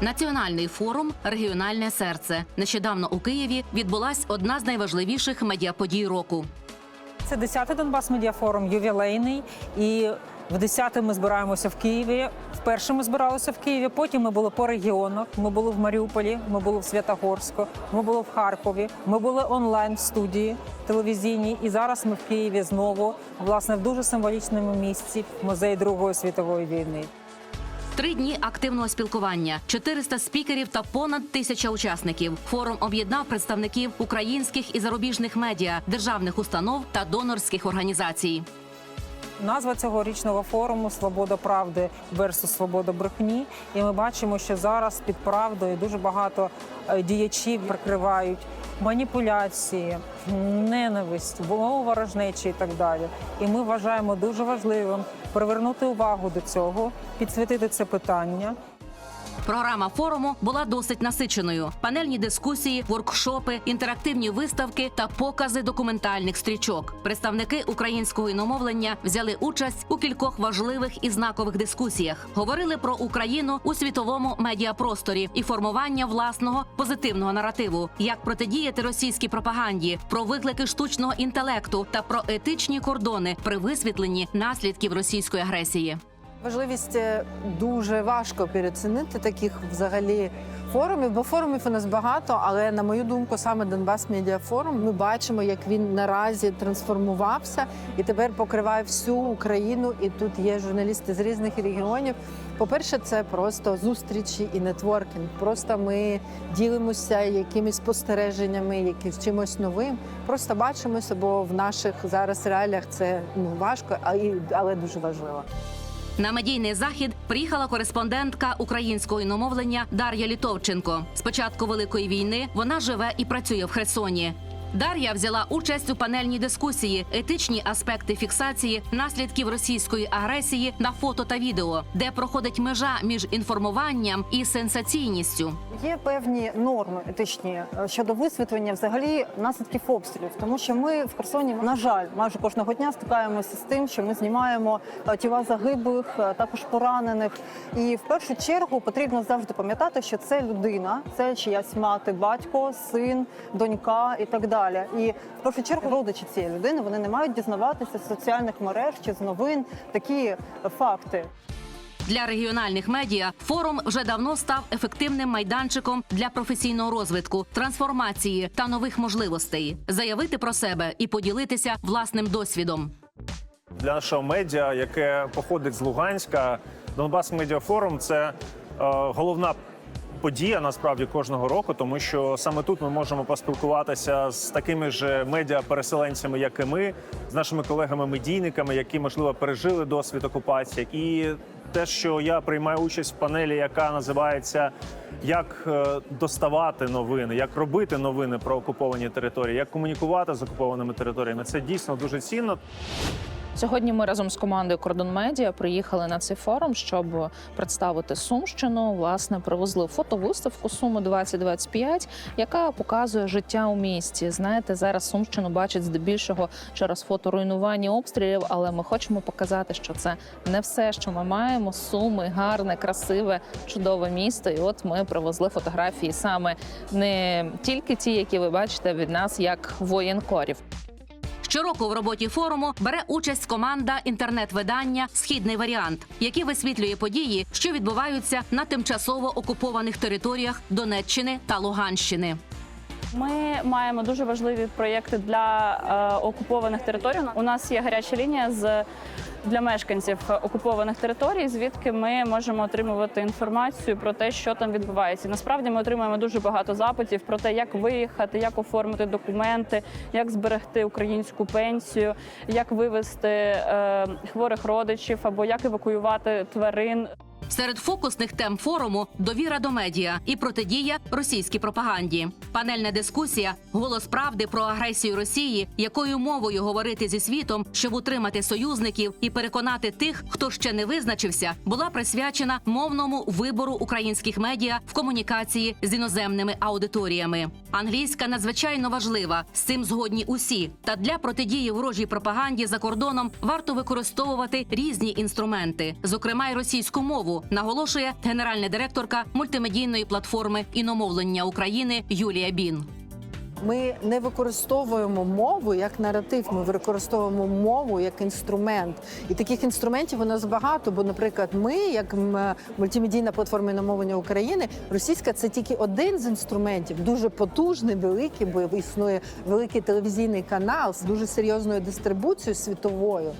Національний форум Регіональне серце. Нещодавно у Києві відбулась одна з найважливіших медіаподій року. Це 10-й Донбас Медіафорум, ювілейний. І в 10-й ми збираємося в Києві. Вперше ми збиралися в Києві. Потім ми були по регіонах. Ми були в Маріуполі, ми були в Святогорську, ми були в Харкові. Ми були онлайн в студії телевізійній. І зараз ми в Києві знову, власне, в дуже символічному місці музей Другої світової війни. Три дні активного спілкування, 400 спікерів та понад тисяча учасників. Форум об'єднав представників українських і зарубіжних медіа, державних установ та донорських організацій. Назва цьогорічного форуму Свобода правди versus свобода брехні. І ми бачимо, що зараз під правдою дуже багато е, діячів прикривають маніпуляції, ненависть, ворожнечі і так далі. І ми вважаємо дуже важливим привернути увагу до цього, підсвітити це питання. Програма форуму була досить насиченою: панельні дискусії, воркшопи, інтерактивні виставки та покази документальних стрічок. Представники українського іномовлення взяли участь у кількох важливих і знакових дискусіях. Говорили про Україну у світовому медіапросторі і формування власного позитивного наративу, як протидіяти російській пропаганді, про виклики штучного інтелекту та про етичні кордони при висвітленні наслідків російської агресії. Важливість е, дуже важко переоцінити таких взагалі форумів, бо форумів у нас багато, але на мою думку, саме Донбас Медіа Форум, ми бачимо, як він наразі трансформувався і тепер покриває всю Україну. І тут є журналісти з різних регіонів. По-перше, це просто зустрічі і нетворкінг. Просто ми ділимося якимись спостереженнями, якимось чимось новим. Просто бачимося, бо в наших зараз реаліях це ну важко, але дуже важливо. На медійний захід приїхала кореспондентка українського іномовлення Дар'я Літовченко. З початку великої війни вона живе і працює в Херсоні. Дар'я взяла участь у панельній дискусії етичні аспекти фіксації наслідків російської агресії на фото та відео, де проходить межа між інформуванням і сенсаційністю. Є певні норми етичні е, щодо висвітлення взагалі наслідків обстрілів, тому що ми в Херсоні, на жаль, майже кожного дня стикаємося з тим, що ми знімаємо е, тіла загиблих, е, також поранених. І в першу чергу потрібно завжди пам'ятати, що це людина, це чиясь мати, батько, син, донька і так далі. І в першу чергу родичі цієї людини вони не мають дізнаватися з соціальних мереж чи з новин такі факти. Для регіональних медіа форум вже давно став ефективним майданчиком для професійного розвитку, трансформації та нових можливостей, заявити про себе і поділитися власним досвідом. для нашого медіа, яке походить з Луганська. Донбас Медіа Форум це е, головна подія насправді кожного року, тому що саме тут ми можемо поспілкуватися з такими ж медіа-переселенцями, як і ми, з нашими колегами-медійниками, які можливо пережили досвід окупації. І те, що я приймаю участь в панелі, яка називається як е, доставати новини, як робити новини про окуповані території, як комунікувати з окупованими територіями, це дійсно дуже цінно. Сьогодні ми разом з командою Кордон Медіа приїхали на цей форум, щоб представити Сумщину. Власне, привезли фотовиставку Суми 2025, яка показує життя у місті. Знаєте, зараз Сумщину бачать здебільшого через фото руйнування обстрілів, але ми хочемо показати, що це не все, що ми маємо. Суми гарне, красиве, чудове місто. І от ми привезли фотографії саме не тільки ті, які ви бачите від нас, як воєнкорів. Щороку в роботі форуму бере участь команда інтернет-видання Східний варіант, який висвітлює події, що відбуваються на тимчасово окупованих територіях Донеччини та Луганщини. Ми маємо дуже важливі проєкти для е, окупованих територій. У нас є гаряча лінія з для мешканців окупованих територій, звідки ми можемо отримувати інформацію про те, що там відбувається. Насправді ми отримуємо дуже багато запитів про те, як виїхати, як оформити документи, як зберегти українську пенсію, як вивезти е, хворих родичів або як евакуювати тварин. Серед фокусних тем форуму довіра до медіа і протидія російській пропаганді. Панельна дискусія Голос правди про агресію Росії, якою мовою говорити зі світом, щоб утримати союзників і переконати тих, хто ще не визначився, була присвячена мовному вибору українських медіа в комунікації з іноземними аудиторіями. Англійська надзвичайно важлива. З цим згодні усі. Та для протидії ворожій пропаганді за кордоном варто використовувати різні інструменти, зокрема й російську мову, мову, наголошує генеральна директорка мультимедійної платформи іномовлення України Юлія Бін. Ми не використовуємо мову як наратив, ми використовуємо мову як інструмент. І таких інструментів у нас багато. Бо, наприклад, ми, як мультимедійна платформа іномовлення України, російська це тільки один з інструментів, дуже потужний, великий, бо існує великий телевізійний канал з дуже серйозною дистрибуцією світовою.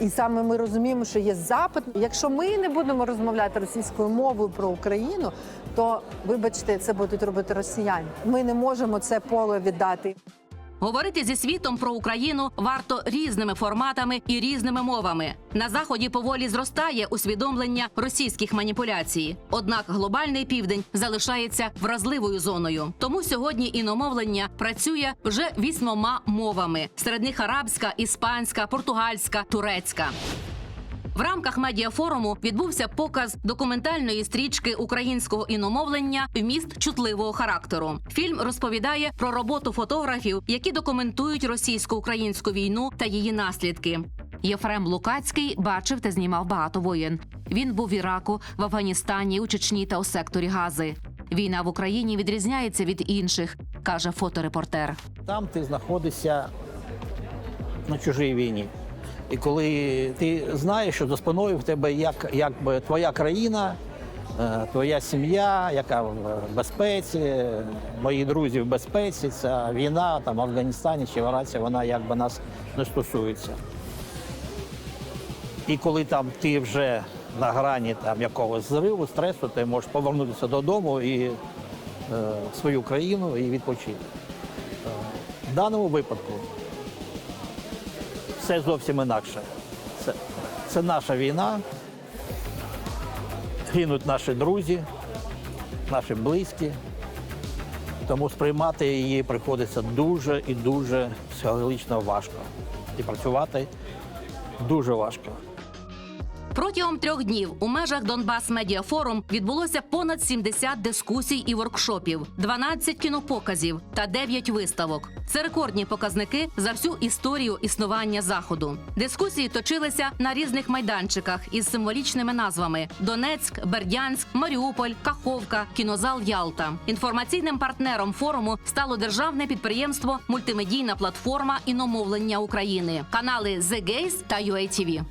І саме ми розуміємо, що є запит. Якщо ми не будемо розмовляти російською мовою про Україну, то вибачте, це будуть робити росіяни. Ми не можемо це поле віддати. Говорити зі світом про Україну варто різними форматами і різними мовами. На заході поволі зростає усвідомлення російських маніпуляцій. Однак глобальний південь залишається вразливою зоною. Тому сьогодні іномовлення працює вже вісьмома мовами. Серед них арабська, іспанська, португальська, турецька. В рамках медіафоруму відбувся показ документальної стрічки українського іномовлення «Вміст чутливого характеру. Фільм розповідає про роботу фотографів, які документують російсько-українську війну та її наслідки. Єфрем Лукацький бачив та знімав багато воєн. Він був в Іраку, в Афганістані, у Чечні та у секторі Гази. Війна в Україні відрізняється від інших, каже фоторепортер. Там ти знаходишся на чужій війні. І коли ти знаєш, що за спиною в тебе як, якби твоя країна, е, твоя сім'я, яка в безпеці, мої друзі в безпеці, ця війна там в Афганістані чи в Іраці, вона якби нас не стосується. І коли там ти вже на грані там, якогось зриву, стресу, ти можеш повернутися додому і е, в свою країну і відпочити. В даному випадку все зовсім інакше. Це, це наша війна. Гинуть наші друзі, наші близькі. Тому сприймати її приходиться дуже і дуже психологічно важко. І працювати дуже важко. Протягом трьох днів у межах Донбас Медіа Форум відбулося понад 70 дискусій і воркшопів, 12 кінопоказів та 9 виставок. Це рекордні показники за всю історію існування заходу. Дискусії точилися на різних майданчиках із символічними назвами: Донецьк, Бердянськ, Маріуполь, Каховка, кінозал Ялта. Інформаційним партнером форуму стало державне підприємство Мультимедійна платформа іномовлення України, канали The Gaze та UATV.